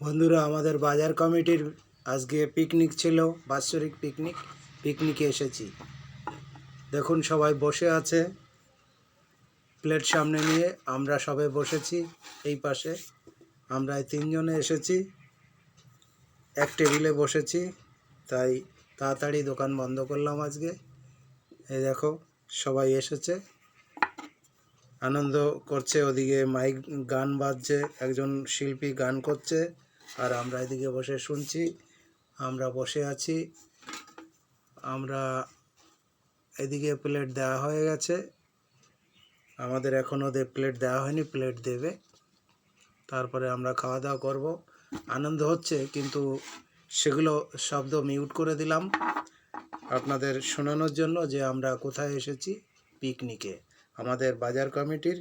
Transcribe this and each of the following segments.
বন্ধুরা, আমাদের বাজার কমিটির আজকে পিকনিক ছিল, বাৎসরিক পিকনিক পিকনিকে এসেছি। দেখুন, সবাই বসে আছে। প্লেট সামনে নিয়ে আমরা সবাই বসেছি, এই পাশে আমরা তিনজনে এসেছি। এক টেবিলে বসেছি, তাই তাড়াতাড়ি দোকান বন্ধ করলাম আজকে। এই দেখো, সবাই এসেছে। আনন্দ করছে, ওদিকে মাইক গান বাজছে, একজন শিল্পী গান করছে। আর আমরা এদিকে বসে শুনছি, আমরা বসে আছি। আমরা এদিকে প্লেট দেওয়া হয়ে গেছে। আমাদের এখন ওদের প্লেট দেওয়া হয়নি প্লেট দেবে। তারপরে আমরা খাওয়া দাওয়া করব। আনন্দ হচ্ছে, কিন্তু সেগুলো শব্দ মিউট করে দিলাম আপনাদের শোনানোর জন্য যে আমরা কোথায় এসেছি পিকনিকে আমাদের বাজার কমিটির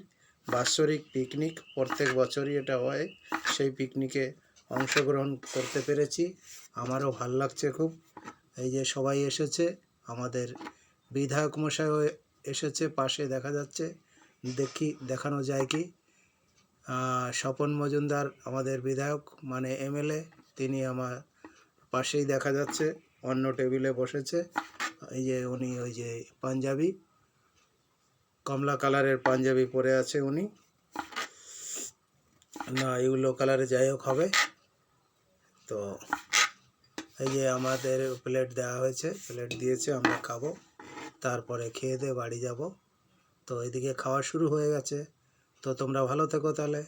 বাৎসরিক পিকনিক প্রত্যেক বছরই এটা হয়। সেই পিকনিকে অংশগ্রহণ করতে পেরেছি। আমারও ভালো লাগছে খুব। এই যে সবাই এসেছে, আমাদের বিধায়ক মশাইও এসেছে, পাশে দেখা যাচ্ছে, দেখি, দেখানো যায় কি। স্বপন মজুমদার আমাদের বিধায়ক মানে এমএলএ, তিনি আমার পাশেই দেখা যাচ্ছে, অন্য টেবিলে বসেছে। এই যে উনি, ওই যে পাঞ্জাবি, কমলা কালারের পাঞ্জাবি পরে আছে উনি। না, এগুলো কালারে যাই হোক হবে। তো এই যে আমাদের প্লেট দেওয়া হয়েছে প্লেট দিয়েছে, আমরা খাব। তারপরে খেয়ে দিয়ে বাড়ি যাব। তো এদিকে খাওয়া শুরু হয়ে গেছে। তো তোমরা ভালো থেকো তাহলে।